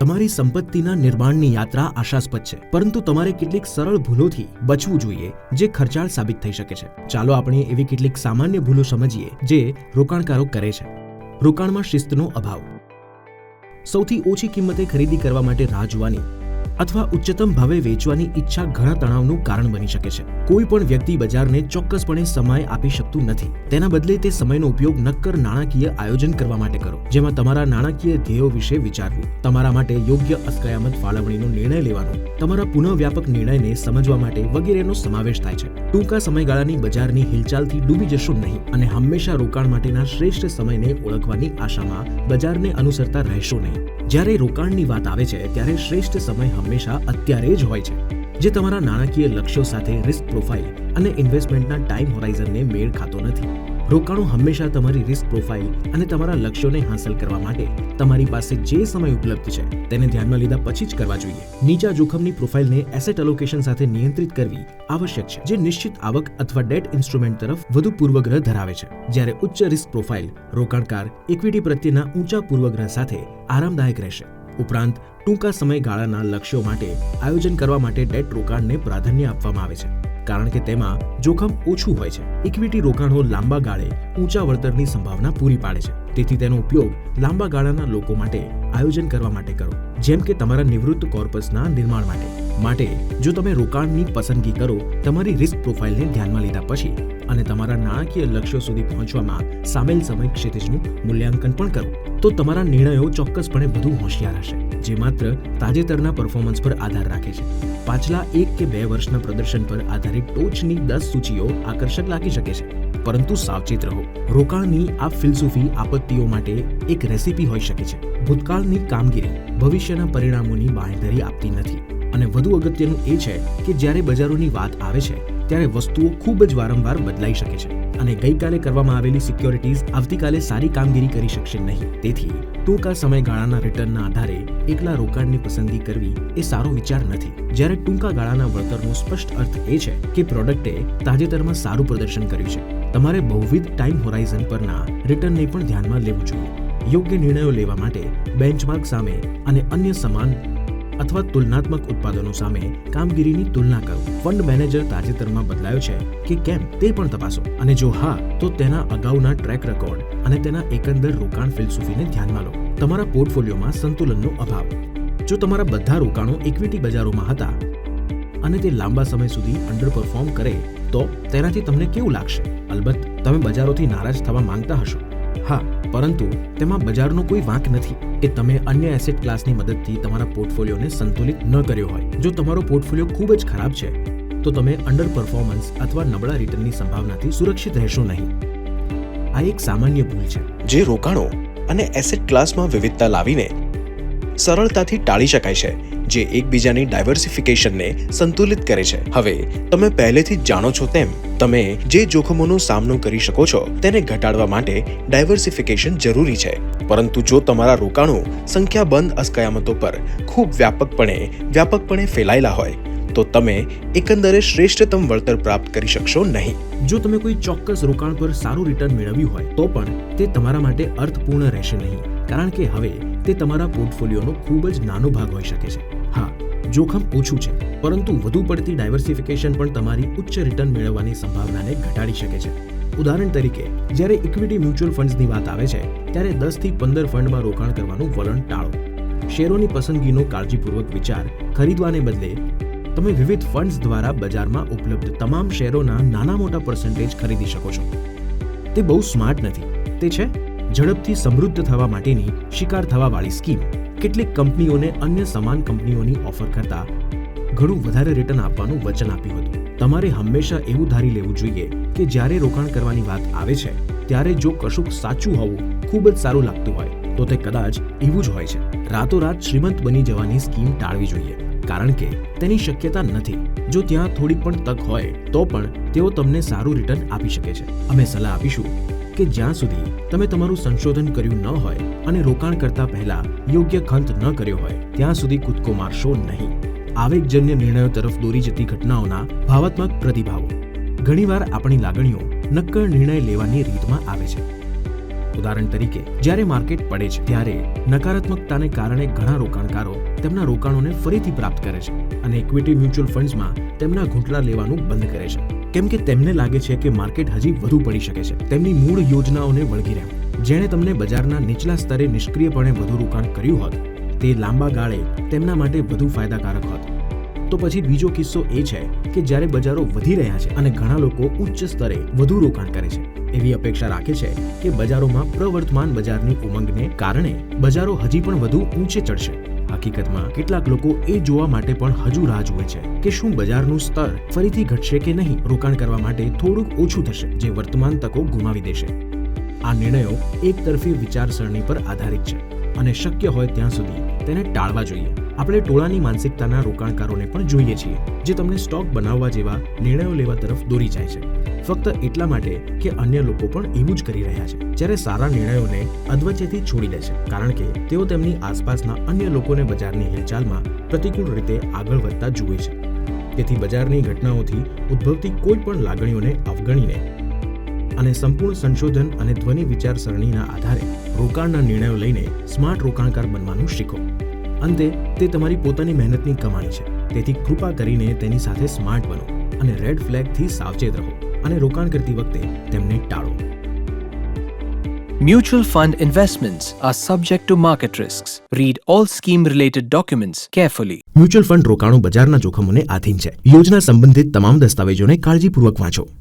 તમારી સંપત્તિના નિર્માણની યાત્રા આશાસ્પદ છે, પરંતુ તમારે કેટલીક સરળ ભૂલોથી બચવું જોઈએ જે ખર્ચાળ સાબિત થઈ શકે છે. ચાલો આપણે એવી કેટલીક સામાન્ય ભૂલો સમજીએ જે રોકાણકારો કરે છે. રોકાણમાં શિસ્તનો અભાવ. સૌથી ઓછી કિંમતે ખરીદી કરવા માટે રાહ જોવાની. અથવા ઉચ્ચતમ ભાવે વેચવાની ઈચ્છા ઘણા તણાવનું કારણ બની શકે છે. કોઈ પણ વ્યક્તિ બજારને ચોક્કસપણે સમય આપી શકતું નથી. તેના બદલે તે સમયનો ઉપયોગ નક્કર નાણાકીય આયોજન કરવા માટે કરો. જેમાં તમારા નાણાકીય ધ્યેયો વિશે વિચારવું, તમારા માટે યોગ્ય અસ્કયામત ફાળવણીનો નિર્ણય લેવાનો, તમારા પુનઃવ્યાપક નિર્ણયને સમજવા માટે વગેરેનો સમાવેશ થાય છે. ટૂંકા સમયગાળાની બજારની હિલચાલથી ડૂબી જશો નહીં અને હંમેશા રોકાણ માટેના શ્રેષ્ઠ સમયને ઓળખવાની આશામાં બજારને અનુસરતા રહેશો નહીં. જ્યારે રોકાણની વાત આવે છે, ત્યારે શ્રેષ્ઠ સમય હંમેશા અત્યારે જ હોય છે, જે તમારા નાણાકીય લક્ષ્યો સાથે રિસ્ક પ્રોફાઇલ અને ઇન્વેસ્ટમેન્ટના ટાઈમ હોરાઇઝનને મેળ ખાતો નથી. રોકાણો હંમેશા તમારી રિસ્ક પ્રોફાઇલ અને તમારા લક્ષ્યોને હાંસલ કરવા માટે તમારી પાસે જે સમય ઉપલબ્ધ છે, તેને ધ્યાનમાં લીધા પછી જ કરવા જોઈએ. નીચા જોખમની પ્રોફાઇલને એસેટ એલોકેશન સાથે નિયંત્રિત કરવી આવશ્યક છે, જે નિશ્ચિત આવક અથવા ડેટ ઇન્સ્ટ્રુમેન્ટ તરફ વધુ પૂર્વગ્રહ ધરાવે છે. જ્યારે ઉચ્ચ રિસ્ક પ્રોફાઇલ રોકાણકાર ઇક્વિટી પ્રત્યેના ઊંચા પૂર્વગ્રહ સાથે આરામદાયક રહેશે. ઉપરાંત ટૂંકા સમયગાળાના લક્ષ્યો માટે આયોજન કરવા માટે ડેટ રોકાણને પ્રાધાન્ય આપવામાં આવે છે. કારણ કે તેમાં જોખમ ઓછું હોય છે. ઇક્વિટી રોકાણો લાંબા ગાળે ઊંચા વળતરની સંભાવના પૂરી પાડે છે. તેથી તેનો ઉપયોગ લાંબા ગાળાના લોકો માટે આયોજન કરવા માટે કરો. જેમ કે તમારા નિવૃત્ત કોર્પસના નિર્માણ માટે. માટે જો તમે રોકાણની પસંદગી કરો, તમારી રિસ્ક પ્રોફાઇલને ધ્યાનમાં લીધા પછી અને તમારા નાણાકીય લક્ષ્યો સુધી પહોંચવામાં સામેલ સમય ક્ષિતિજનું મૂલ્યાંકન પણ કરો, તો તમારા નિર્ણયો ચોક્કસપણે વધુ હોશિયાર હશે, જે માત્ર તાજેતરના પરફોર્મન્સ પર આધાર રાખે છે. પાછલા એક કે બે વર્ષના પ્રદર્શન પર આધારિત ટોચની દસ સૂચિઓ આકર્ષક લાગી શકે છે. પરંતુ સાવચેત રહો, રોકાણની આ ફિલસૂફી આપત્તિઓ માટે એક રેસીપી હોઈ શકે છે. ભૂતકાળની કામગીરી ભવિષ્યના પરિણામોની બાંયધરી આપતી નથી. અને વધુ અગત્યનું એ છે કે જ્યારે બજારોની વાત આવે છે, ત્યારે વસ્તુઓ ખૂબ જ વારંવાર બદલાઈ શકે છે અને ગઈકાલે કરવામાં આવેલી સિક્યોરિટીઝ આવતીકાલે સારી કામગીરી કરી શકશે નહીં. તેથી, ટૂંકા સમયગાળાના રિટર્નના આધારે એકલા રોકાણની પસંદગી કરવી એ સારો વિચાર નથી. જ્યારે ટૂંકા ગાળાના વળતરનો સ્પષ્ટ અર્થ એ છે કે પ્રોડક્ટે તાજેતરમાં સારું પ્રદર્શન કર્યું છે, તમારે બહુવિધ ટાઈમ હોરાઇઝન પરના રિટર્નને પણ ધ્યાનમાં લેવું જોઈએ. યોગ્ય નિર્ણયો લેવા માટે બેન્ચમાર્ક સામે અને અન્ય સમાન અથવા તુલનાત્મક ઉત્પાદનો સામે કામગીરીની તુલના કરો. ફંડ મેનેજર તાજેતરમાં બદલાયો છે કે કેમ તે પણ તપાસો. અને જો હા, તો તેના અગાઉના ટ્રેક રેકોર્ડ અને તેના એકંદર રોકાણ ફિલસૂફીને ધ્યાનમાં લો. તમારા પોર્ટફોલિયોમાં સંતુલનનો અભાવ. જો તમારા બધા રોકાણો ઇક્વિટી બજારોમાં હતા અને તે લાંબા સમય સુધી અંડર પરફોર્મ કરે, તો તેનાથી તમને કેવું લાગશે? અલબત્ત, તમે બજારોથી નારાજ થવા માંગતા હશો. હા પરંતુ તેમાં બજારનો કોઈ વાંક નથી કે તમે અન્ય એસેટ ક્લાસની મદદથી તમારા પોર્ટફોલિયોને સંતુલિત ન કર્યો હોય. જો તમારો પોર્ટફોલિયો ખૂબ જ ખરાબ છે, તો તમે અંડર પરફોર્મન્સ અથવા નબળા રિટર્નની સંભાવનાથી સુરક્ષિત રહેશો નહીં. આ એક સામાન્ય ભૂલ છે. જે રોકાણો અને એસેટ ક્લાસમાં વિવિધતા લાવીને સરળતાથી ટાળી શકાય છે, જે એકબીજાની ડાયવર્સિફિકેશનને સંતુલિત કરે છે. હવે, તમે પહેલેથી જ જાણો છો તેમ, તમે જે જોખમોનો સામનો કરી શકો છો, તેને ઘટાડવા માટે ડાયવર્સિફિકેશન જરૂરી છે. પરંતુ જો તમારા રોકાણો સંખ્યાબંધ અસ્કયામતો પર ખૂબ વ્યાપકપણે વ્યાપકપણે ફેલાયેલા હોય, તો તમે એકંદરે શ્રેષ્ઠતમ વળતર પ્રાપ્ત કરી શકશો નહીં. જો તમે કોઈ ચોક્કસ રોકાણ પર સારું રિટર્ન મેળવ્યું હોય, તો પણ તે તમારા માટે અર્થપૂર્ણ રહેશે નહીં. કારણ કે હવે તે તમારા પોર્ટફોલિયોનો ખૂબ જ નાનો ભાગ હોઈ શકે છે. હા, જોખમ ઓછું છે, પરંતુ વધુ પડતી ડાયવર્સિફિકેશન પણ તમારી ઉચ્ચ રિટર્ન મેળવવાની સંભાવનાને ઘટાડી શકે છે. ઉદાહરણ તરીકે, જ્યારે ઇક્વિટી મ્યુચ્યુઅલ ફંડ્સની વાત આવે છે, ત્યારે દસથી પંદર ફંડમાં રોકાણ કરવાનું વલણ ટાળો. શેરોની પસંદગીનો કાળજીપૂર્વક વિચાર ખરીદવાને બદલે, તમે વિવિધ ફંડ્સ દ્વારા બજારમાં ઉપલબ્ધ તમામ શેરોના નાના મોટા પર્સન્ટેજ ખરીદી શકો છો. તે બહુ સ્માર્ટ નથી, તે છે ઝડપથી સમૃદ્ધ થવા માટેની શિકાર થવાવાળી સ્કીમ. કેટલીક કંપનીઓને અન્ય સમાન કંપનીઓની ઓફર કરતા ઘણું વધારે રિટર્ન આપવાનું વચન આપ્યું હતું. તમારે હંમેશા એવું ધારી લેવું જોઈએ કે જ્યારે રોકાણ કરવાની વાત આવે છે, ત્યારે જો કશુંક સાચું હોવું ખૂબ જ સારું લાગતું હોય, તો તે કદાચ એવું જ હોય છે. રાતોરાત શ્રીમંત બની જવાની સ્કીમ ટાળવી જોઈએ, કારણ કે તેની શક્યતા નથી. જો ત્યાં થોડી પણ તક હોય, તો પણ તેઓ તમને સારું રિટર્ન આપી શકે છે. અમે સલાહ આપીશું કે જ્યાં સુધી તમે તમારું સંશોધન કર્યું ન હોય અને રોકાણ કરતા પહેલા યોગ્ય ખંત ન કર્યો હોય, ત્યાં સુધી કૂદકો મારશો નહીં. આવેગજન્ય નિર્ણયો તરફ દોરી જતી ઘટનાઓના ભાવાત્મક પ્રતિભાવો. ઘણીવાર આપણી લાગણીઓ નક્કર નિર્ણય લેવાની રીતમાં આવે છે. ઉદાહરણ તરીકે, જ્યારે માર્કેટ પડે છે, ત્યારે નકારાત્મકતાને કારણે ઘણા રોકાણકારો તેમના રોકાણોને ફરીથી પ્રાપ્ત કરે છે અને ઇક્વિટી મ્યુચ્યુઅલ ફંડ્સમાં તેમના ઘૂંટડા લેવાનું બંધ કરે છે. કેમ કે તેમને લાગે છે કે માર્કેટ હજી વધુ પડી શકે છે. તેમની મૂળ યોજનાઓને વળગી રહેવું જેણે તમને બજારના નીચલા સ્તરે નિષ્ક્રિયપણે વધુ રોકાણ કર્યું હોત, તે લાંબા ગાળે તેમના માટે વધુ ફાયદાકારક હોત. તો પછી બીજો કિસ્સો એ છે કે જ્યારે બજારો વધી રહ્યા છે અને ઘણા લોકો ઉચ્ચ સ્તરે વધુ રોકાણ કરે છે, એવી અપેક્ષા રાખે છે કે બજારોમાં પ્રવર્તમાન બજારની ઉમંગને કારણે બજારો હજી પણ વધુ ઊંચે ચડશે. હકીકતમાં કેટલાક લોકો એ જોવા માટે પણ હજુ રાહ જુએ છે કે શું બજારનું સ્તર ફરીથી ઘટશે કે નહીં? રોકાણ કરવા માટે થોડુંક ઓછું થશે, જે વર્તમાન તકો ગુમાવી દેશે. આ નિર્ણયો એક તરફી વિચારસરણી પર આધારિત છે અને શક્ય હોય ત્યાં સુધી તેને ટાળવા જોઈએ. આપણે ટોળાની માનસિકતાના રોકાણકારોને પણ જોઈએ છીએ, જે તમને સ્ટોક બનાવવા જેવા નિર્ણયો લેવા તરફ દોરી જાય છે. ફક્ત એટલા માટે કે અન્ય લોકો પણ એવું જ કરી રહ્યા છે. જ્યારે સારા નિર્ણયોને અધવચ્ચેથી છોડી દે છે. કારણ કે તેઓ તેમની આસપાસના અન્ય લોકોને બજારની હિલચાલમાં પ્રતિકૂળ રીતે આગળ વધતા જુએ છે. તેથી બજારની ઘટનાઓથી ઉદ્ભવતી કોઈ પણ લાગણીઓને અવગણીને અને સંપૂર્ણ સંશોધન અને ધ્વનિ વિચારસરણીના આધારે રોકાણના નિર્ણયો લઈને સ્માર્ટ રોકાણકાર બનવાનું શીખો. અંતે, તે તમારી પોતાની મહેનતની કમાણી છે. તેથી કૃપા કરીને તેની સાથે સ્માર્ટ બનો અને રેડ ફ્લેગથી સાવચેત રહો. અને રોકાણ કરતી વખતે તેમને ટાળો Mutual fund investments are subject to market risks. Read all scheme related documents carefully. Mutual fund રોકાણો બજારના જોખમોને આધીન છે યોજના સંબંધિત તમામ દસ્તાવેજોને કાળજીપૂર્વક વાંચો